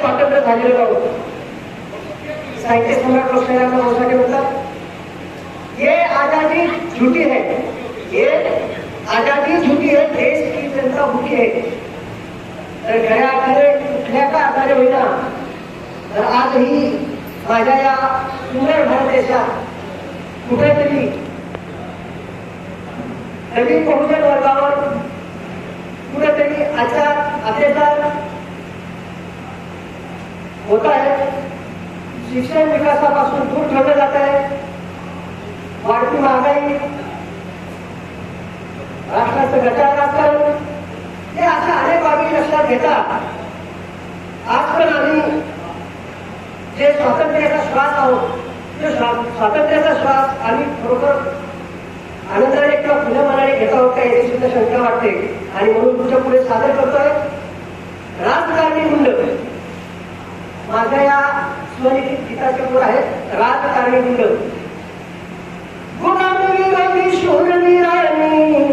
स्वातंत्र्य झालेलं नव्हतं साहित्य सम्राट लोकशाहीराम मोसाटे म्हणतात ये आज़ादी झूठी है ये आज़ादी झूठी है देश की जनता भूखी है तर खऱ्या अर्थाने कुठल्या का अर्थाने होईना तर आजही माझ्या या सुंदर भारत देशात कुठेतरी नवीन बहुजन वर्गावर कुठेतरी अत्याचार अत्याचार होत आहे. शिक्षण विकासापासून दूर ठेवलं जात आहे. वाढती महागाई राष्ट्राचं गटार राजकारण हे अशा अनेक बाबी लक्षात घेता. आज पण आम्ही जे स्वातंत्र्याचा श्वास आहोत ते स्वातंत्र्याचा श्वास आम्ही खरोखर आनंदाने किंवा खुल्या मनाने घेत आहोत का याची सुद्धा शंका वाटते. आणि म्हणून तुमच्यापुढे सादर करतोय. राजकारणी गुंड माझ्या या स्मरित गीताचे पूर आहेत राजकारणी गुंड गुणामी रवी विरोधी शूरवीरांनी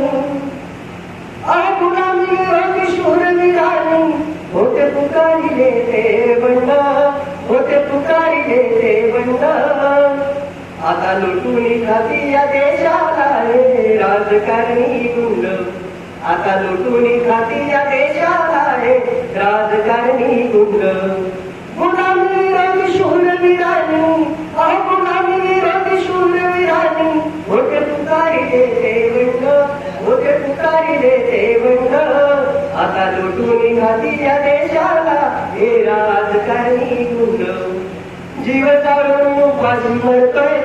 अगुणामी रवी विरोधी शूरवीरांनी होते पुकारिले ते बंड होते पुकारिले ते बंड आता लुटून खाती या देशाला हे राजकारणी गुंड आता लुटून खाती या देशाला हे राजकारणी गुंड आता लुटून खाती या देशाला हे राजकारणी गुंड जीव उपाशी मरतोय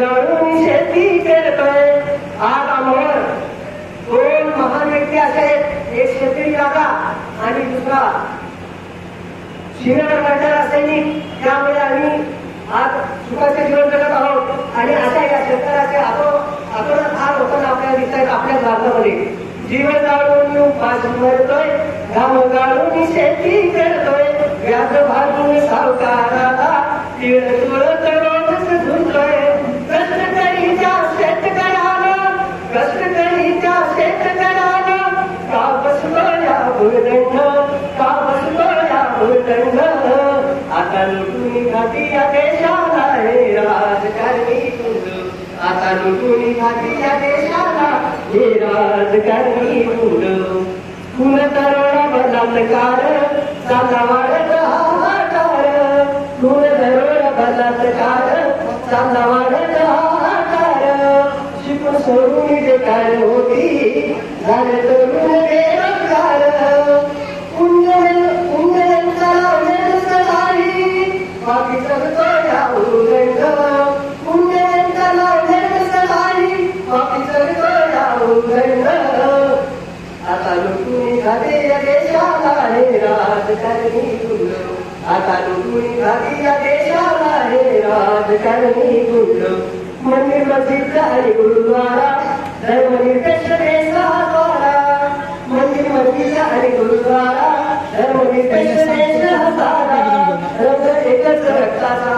गाळून शेती करतोय. आज आम्हाला दोन महान व्यक्ती असे एक आणि दुसरा शिवनगरच्या सैनिक त्यामुळे आम्ही आज सुखाचे जीवन जगत आहोत. आणि अशा या शेतकऱ्याचे आतो आपण फार होताना आपल्याला दिसत आहेत आपल्या भारतामध्ये जीवन जाळून उपास मरतोय घाम गाळून शेती करतोय. व्याज भागून सावकाराला तीळ तुळत रोजच धुतोय. कष्टकरीच्या शेतकऱ्याला कष्टकरीच्या शेतकऱ्याला का बसलो या भुर्दंड का आता लुटून खाती या देशाला हे राजकारणी गुंड आता लुटून खाती या देशाला हे राजकारणी गुंड कुण तरुण बलात्कार चाला वाढत हाकार कुण तरुण बलात्कार चाला वाढत हाकार शिकून सोडून जे काय होती? झाले तरुण आता लुटून खाते या देशाला हे राजकारणी गुंड आता लुटून खाते या देशाला हे राजकारणी गुंड मंदिर मस्जिद आणि गुरुद्वारा धर्मनिरपेक्ष देशाचा द्वारा मंदिर मस्जिद गुरुद्वारा धर्मनिरपेक्ष रंग एकच रक्ताचा